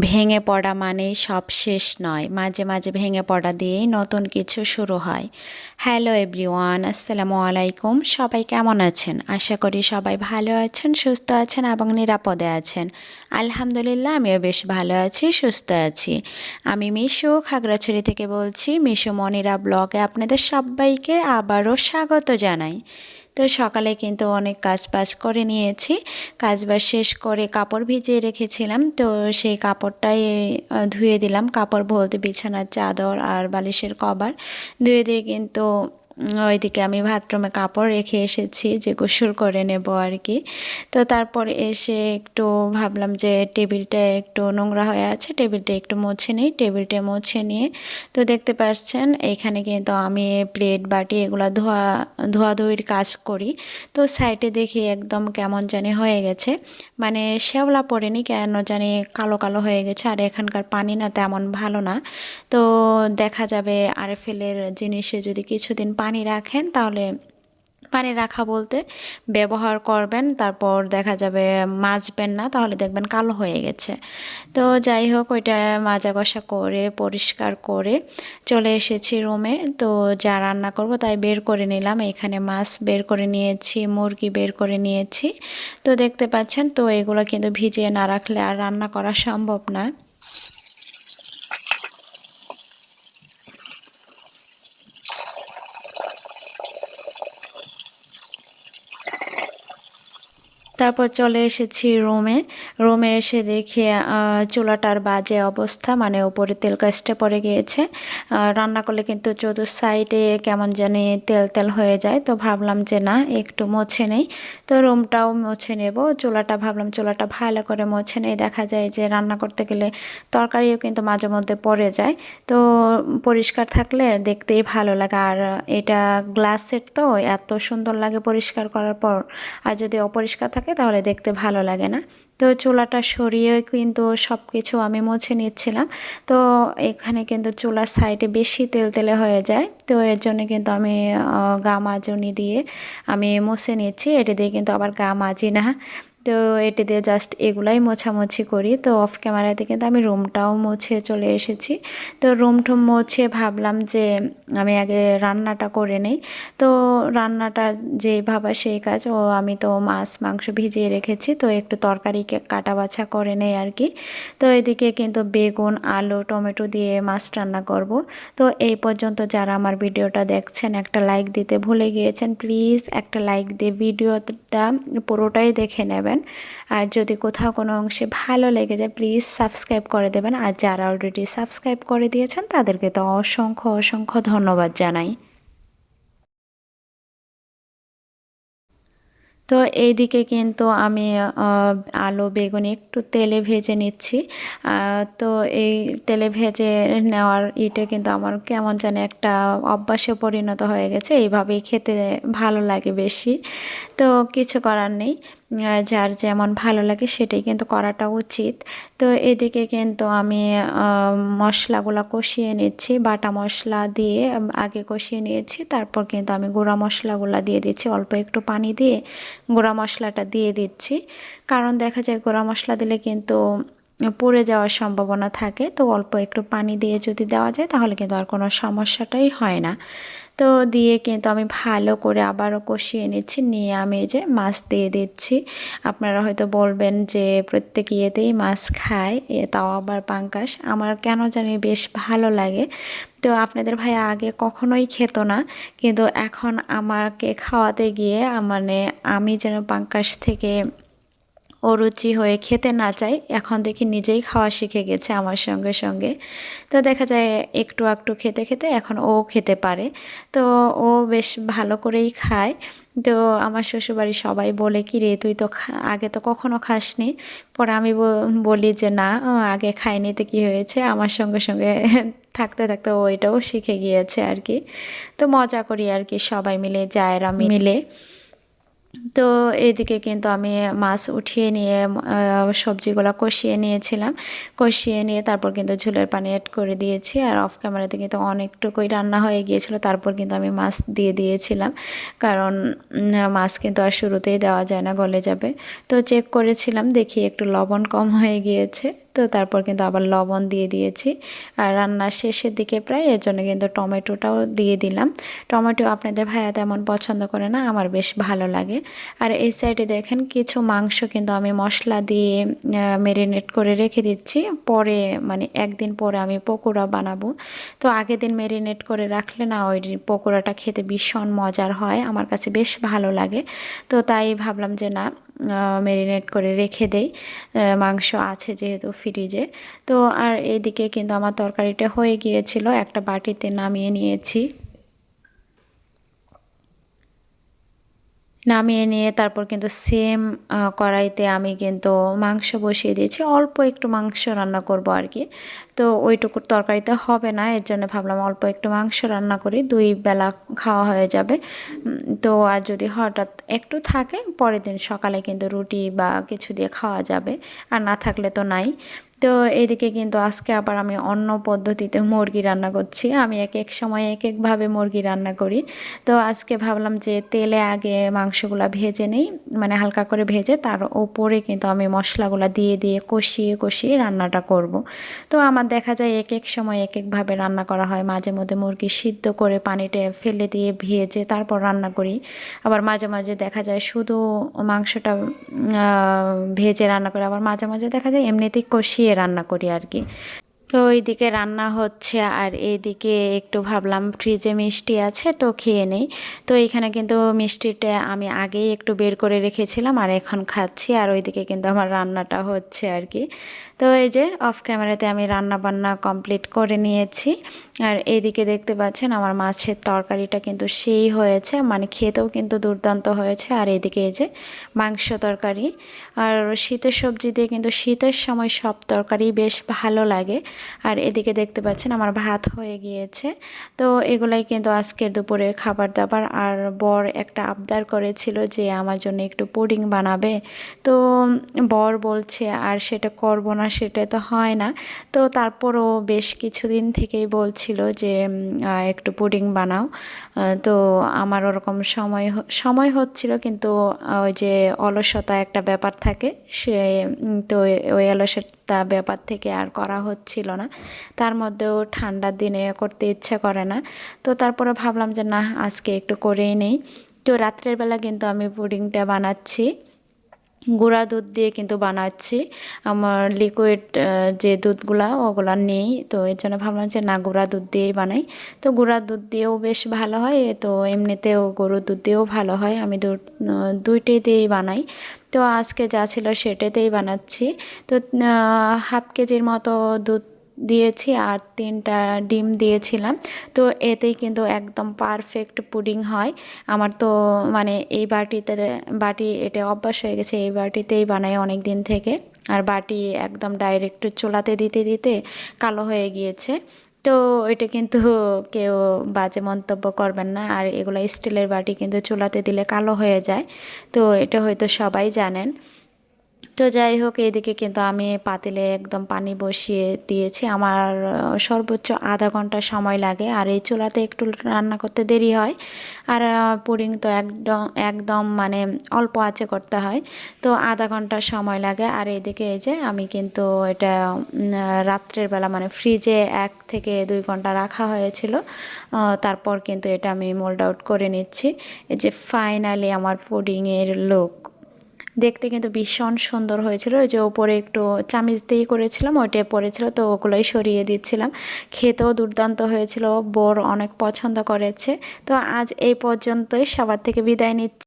ভেঙে পড়া মানেই সব শেষ নয়। মাঝে মাঝে ভেঙে পড়া দিয়েই নতুন কিছু শুরু হয়। হ্যালো এভরিওয়ান, আসসালামু আলাইকুম। সবাই কেমন আছেন? আশা করি সবাই ভালো আছেন, সুস্থ আছেন এবং নিরাপদে আছেন। আলহামদুলিল্লাহ, আমিও বেশ ভালো আছি, সুস্থ আছি। আমি মিশু, খাগড়াছড়ি থেকে বলছি, মিশু মনিরা ব্লগে আপনাদের সবাইকে আবারও স্বাগত জানাই। তো সকালে কিন্তু অনেক কাজ বাজ করে নিয়েছি। কাজ বাজ শেষ করে কাপড় ভিজিয়ে রেখেছিলাম। তো সেই কাপড়টাই ধুয়ে দিলাম। কাপড় বলতে বিছানার চাদর আর বালিশের কভার। ধুয়ে দিয়ে কিন্তু ওইদিকে আমি বাথরুমে কাপড় রেখে এসেছি যে গোসল করে নেব আর কি। তো তারপর এসে একটু ভাবলাম যে টেবিলটা একটু নোংরা হয়ে আছে, টেবিলটা একটু মুছে নিই। টেবিলটা মুছে নিয়ে তো দেখতে পাচ্ছেন, এখানে কিন্তু আমি প্লেট, বাটি এগুলো ধোয়া, ধোয়াধুয়ির কাজ করি। তো সাইডে দেখি একদম কেমন জানি হয়ে গেছে। মানে শ্যাওলা পড়েনি কেন জানি কালো কালো হয়ে গেছে, আর এখানকার পানি না তেমন ভালো না। তো দেখা যাবে আরএফএলের জিনিসে যদি কিছুদিন পানি পানি রাখেন, তাহলে পানি রাখা বলতে ব্যবহার করবেন, তারপর দেখা যাবে মাজবেন না, তাহলে দেখবেন কালো হয়ে গেছে। তো যাই হোক, ওইটা মাজা কষা করে, পরিষ্কার করে চলে এসেছি রুমে তো যা রান্না করব তাই বের করে নিলাম। এখানে মাছ বের করে নিয়েছি, মুরগি বের করে নিয়েছি। তো দেখতে পাচ্ছেন, তো এগুলো কিন্তু ভিজিয়ে না রাখলে আর রান্না করা সম্ভব না। তারপর চলে এসেছি রুমে। রুমে এসে দেখি চুলাটার বাজে অবস্থা মানে ওপরে তেল কাজটা পড়ে গিয়েছে। রান্না করলে কিন্তু চতুর সাইডে কেমন জানি তেল তেল হয়ে যায়। তো ভাবলাম যে না, একটু মুছে নেই। তো রুমটাও মুছে নেব। চুলাটা ভাবলাম, চুলাটা ভালো করে মোছে নেই। দেখা যায় যে রান্না করতে গেলে তরকারিও কিন্তু মাঝে মধ্যে পড়ে যায়। তো পরিষ্কার থাকলে দেখতেই ভালো লাগে। আর এটা গ্লাসের তো, এত সুন্দর লাগে পরিষ্কার করার পর। আর যদি অপরিষ্কার থাকে থাকে, তাহলে দেখতে ভালো লাগে না। তো চুলাটা সরিয়ে কিন্তু সব কিছু আমি মুছে নিচ্ছিলাম। তো এখানে কিন্তু চুলার সাইডে বেশি তেল তেলে হয়ে যায়। তো এর জন্য কিন্তু আমি গা মাজনি দিয়ে আমি মুছে নিচ্ছি। এটা দিয়ে কিন্তু আবার গা মাজি না। তো এটি দিয়ে জাস্ট এগুলাই মোছামুছি করি। তো অফ ক্যামেরাতে কিন্তু আমি রুমটাও মুছে চলে এসেছি। তো রুম টুম মুছে ভাবলাম যে আমি আগে রান্নাটা করে নেই। তো রান্নাটা যে ভাবা সেই কাজ, ও আমি তো মাছ, মাংস ভিজিয়ে রেখেছি, তো একটু তরকারি কাটা বাছা করে নেই আর কি। তো এদিকে কিন্তু বেগুন, আলু, টমেটো দিয়ে মাছ রান্না করব। তো এই পর্যন্ত যারা আমার ভিডিওটা দেখছেন, একটা লাইক দিতে ভুলে গিয়েছেন প্লিজ একটা লাইক দিয়ে ভিডিওটা পুরোটাই দেখে নেবেন। আর যদি কোথাও কোনো অংশে ভালো লেগে যায় প্লিজ সাবস্ক্রাইব করে দেবেন। আর যারা অলরেডি সাবস্ক্রাইব করে দিয়েছেন, তাদেরকে তো অসংখ্য অসংখ্য ধন্যবাদ জানাই। তো এইদিকে কিন্তু আমি আলু, বেগুন একটু তেলে ভেজে নিচ্ছি। তো এই তেলে ভেজে নেওয়ার ইটে কিন্তু আমার কেমন জানি একটা অভ্যাসে পরিণত হয়ে গেছে। এইভাবেই খেতে ভালো লাগে বেশি। তো কিছু করার নেই। যার যেমন ভালো লাগে সেটাই কিন্তু করাটা উচিত। তো এদিকে কিন্তু আমি মশলাগুলো কষিয়ে নিচ্ছি, বাটা মশলা দিয়ে আগে কষিয়ে নিয়েছি, তারপর কিন্তু আমি গুঁড়া মশলাগুলো দিয়ে দিচ্ছি, অল্প একটু পানি দিয়ে গুঁড়া মশলাটা দিয়ে দিচ্ছি। কারণ দেখা যায় গুঁড়া মশলা দিলে কিন্তু পড়ে যাওয়ার সম্ভাবনা থাকে, তো অল্প একটু পানি দিয়ে যদি দেওয়া যায় তাহলে কিন্তু আর কোনো সমস্যাটাই হয় না। তো দিয়ে কিন্তু আমি ভালো করে আবারও কষিয়ে নিচ্ছি। নিয়ে আমি যে মাছ দিয়ে দিচ্ছি। আপনারা হয়তো বলবেন যে প্রত্যেক ইয়েতেই মাছ খায় তাও আবার পাঙ্কাশ আমার কেন জানি বেশ ভালো লাগে। তো আপনাদের ভাই আগে কখনোই খেত না, কিন্তু এখন আমাকে খাওয়াতে গিয়ে মানে আমি যেন পাঙ্কাশ থেকে অরুচি হয়ে খেতে না চাই এখন দেখি নিজেই খাওয়া শিখে গেছে আমার সঙ্গে সঙ্গে। তো দেখা যায় একটু একটু খেতে খেতে এখন ও খেতে পারে। তো ও বেশ ভালো করেই খায়। তো আমার শ্বশুরবাড়ি সবাই বলে, কি রে, তুই তো আগে তো কখনো খাসনি। পরে আমি বলি যে, না আগে খাইনি তো কী হয়েছে? আমার সঙ্গে সঙ্গে থাকতে থাকতে ও এটাও শিখে গিয়েছে আর কি। তো মজা করি আর কি সবাই মিলে, জায়রা মিলে। তো এদিকে কিন্তু আমি মাছ উঠিয়ে নিয়ে সবজিগুলো কষিয়ে নিয়েছিলাম। কষিয়ে নিয়ে তারপর কিন্তু ঝুলের পানি অ্যাড করে দিয়েছি। আর অফ ক্যামেরাতে কিন্তু অনেকটুকুই রান্না হয়ে গিয়েছিল, তারপর কিন্তু আমি মাছ দিয়ে দিয়েছিলাম। কারণ মাছ কিন্তু আর শুরুতেই দেওয়া যায় না, গলে যাবে। তো চেক করেছিলাম, দেখি একটু লবণ কম হয়ে গিয়েছে। তো তারপর কিন্তু আবার লবণ দিয়ে দিয়েছি। আর রান্নার শেষের দিকে প্রায় এর জন্য কিন্তু টমেটোটাও দিয়ে দিলাম। টমেটো আপনাদের ভাইয়া তেমন পছন্দ করে না, আমার বেশ ভালো লাগে। আর এই সাইডে দেখেন কিছু মাংস কিন্তু আমি মশলা দিয়ে ম্যারিনেট করে রেখে দিচ্ছি। পরে মানে একদিন পরে আমি পকোড়া বানাবো। তো আগের দিন ম্যারিনেট করে রাখলে না ওই পকোড়াটা খেতে ভীষণ মজার হয়, আমার কাছে বেশ ভালো লাগে। তো তাই ভাবলাম যে না ম্যারিনেট করে রেখে দেই। মাংস আছে যেহেতু ফ্রিজে। তো আর এদিকে কিন্তু আমার তরকারিটা হয়ে গিয়েছিল একটা বাটিতে নামিয়ে নিয়েছি। নামিয়ে নিয়ে তারপর কিন্তু সেম কড়াইতে আমি কিন্তু মাংস বসিয়ে দিয়েছি। অল্প একটু মাংস রান্না করব আর কি। তো ওইটুকুর তরকারিতে হবে না, এর জন্য ভাবলাম অল্প একটু মাংস রান্না করি, দুই বেলা খাওয়া হয়ে যাবে। তো আর যদি হঠাৎ একটু থাকে, পরের দিন সকালে কিন্তু রুটি বা কিছু দিয়ে খাওয়া যাবে। আর না থাকলে তো নাই। তো এদিকে কিন্তু আজকে আবার আমি অন্য পদ্ধতিতে মুরগি রান্না করছি। আমি এক এক সময় এক একভাবে মুরগি রান্না করি। তো আজকে ভাবলাম যে তেলে আগে মাংসগুলো ভেজে নেই মানে হালকা করে ভেজে তার ওপরে কিন্তু আমি মশলাগুলো দিয়ে দিয়ে কষিয়ে কষিয়ে রান্নাটা করব। তো আমার দেখা যায় এক এক সময় এক একভাবে রান্না করা হয়। মাঝে মধ্যে মুরগি সিদ্ধ করে পানিটা ফেলে দিয়ে ভেজে তারপর রান্না করি। আবার মাঝে মাঝে দেখা যায় শুধু মাংসটা ভেজে রান্না করে, আবার মাঝে মাঝে দেখা যায় এমনিতেই কষিয়ে দিয়ে রান্না করি আর কি। তো এইদিকে রান্না হচ্ছে আর এইদিকে একটু ভাবলাম ফ্রিজে মিষ্টি আছে তো খেয়ে নেই। তো এখানে কিন্তু মিষ্টিটা আমি আগেই একটু বের করে রেখেছিলাম আর এখন খাচ্ছি আর ওইদিকে কিন্তু আমার রান্নাটা হচ্ছে আর কি। তো এই যে অফ ক্যামেরাতে আমি রান্না বান্না কমপ্লিট করে নিয়েছি। আর এদিকে দেখতে পাচ্ছেন আমার মাছের তরকারিটা কিন্তু সেই হয়েছে মানে খেতেও কিন্তু দুর্দান্ত হয়েছে। আর এদিকে এই যে মাংস তরকারি, আর শীতের সবজি দিয়ে কিন্তু শীতের সময় সব তরকারি বেশ ভালো লাগে। আর এদিকে দেখতে পাচ্ছেন আমার ভাত হয়ে গিয়েছে। তো এগুলাই কিন্তু আজকের দুপুরের খাবার দাবার আর বর একটা আবদার করেছিল যে, আমার জন্য একটু পুডিং বানাবে। তো বর বলছে, আর সেটা করব না সেটা তো হয় না। তো তারপরও বেশ কিছুদিন থেকেই বলছিল যে একটু পুডিং বানাও। তো আমার ওরকম সময় সময় হচ্ছিল কিন্তু ওই যে অলসতা একটা ব্যাপার থাকে, সে তো ওই অলসতা ব্যাপার থেকে আর করা হচ্ছিল না। তার মধ্যেও ঠান্ডার দিনে করতে ইচ্ছে করে না। তো তারপরে ভাবলাম যে, না, আজকে একটু করেই নেই। তো রাত্রের বেলা কিন্তু আমি পুডিংটা বানাচ্ছি। গুঁড়া দুধ দিয়ে কিন্তু বানাচ্ছি। আমার লিকুইড যে দুধগুলা, ওগুলা নেই। তো এর জন্য ভাবলাম যে না, গুঁড়া দুধ দিয়েই বানাই। তো গুঁড়া দুধ দিয়েও বেশ ভালো হয়। তো এমনিতেও গরুর দুধ দিয়েও ভালো হয়। আমি দুধ দুইটাই দিয়েই বানাই। তো আজকে যা ছিল সেটাতেই বানাচ্ছি। তো হাফ কেজির মতো দুধ দিয়েছি আর তিনটা ডিম দিয়েছিলাম। তো এতেই কিন্তু একদম পারফেক্ট পুডিং হয়। আমার তো মানে এই বাটিতে, বাটি এটা অভ্যাস হয়ে গেছে, এই বাটিতেই বানাই অনেক দিন থেকে। আর বাটি একদম ডাইরেক্ট চোলাতে দিতে দিতে কালো হয়ে গিয়েছে। তো এটা কিন্তু কেউ বাজে মন্তব্য করবেন না। আর এগুলো স্টিলের বাটি কিন্তু চুলাতে দিলে কালো হয়ে যায়। তো এটা হয়তো সবাই জানেন। তো যাই হোক, এদিকে কিন্তু আমি পাতিলে একদম পানি বসিয়ে দিয়েছি। আমার সর্বোচ্চ আধা ঘণ্টা সময় লাগে। আর এই চুলাতে একটু রান্না করতে দেরি হয়। আর পুডিং তো একদম একদম মানে অল্প আঁচে করতে হয়। তো আধা ঘণ্টা সময় লাগে। আর এদিকে এই যে আমি কিন্তু এটা রাত্রের বেলা মানে ফ্রিজে এক থেকে দুই ঘণ্টা রাখা হয়েছিল। তারপর কিন্তু এটা আমি মোল্ড আউট করে নিচ্ছি। এই যে ফাইনালি আমার পুডিংয়ের লুক। দেখতে কিন্তু ভীষণ সুন্দর হয়েছিল। ওই যে ওপরে একটু চামিচ দিয়ে করেছিলাম, ওইটাই পরেছিল, তো ওগুলোই সরিয়ে দিচ্ছিলাম। খেতেও দুর্দান্ত হয়েছিল, বোর অনেক পছন্দ করেছে। তো আজ এই পর্যন্তই, সবার থেকে বিদায় নিচ্ছি।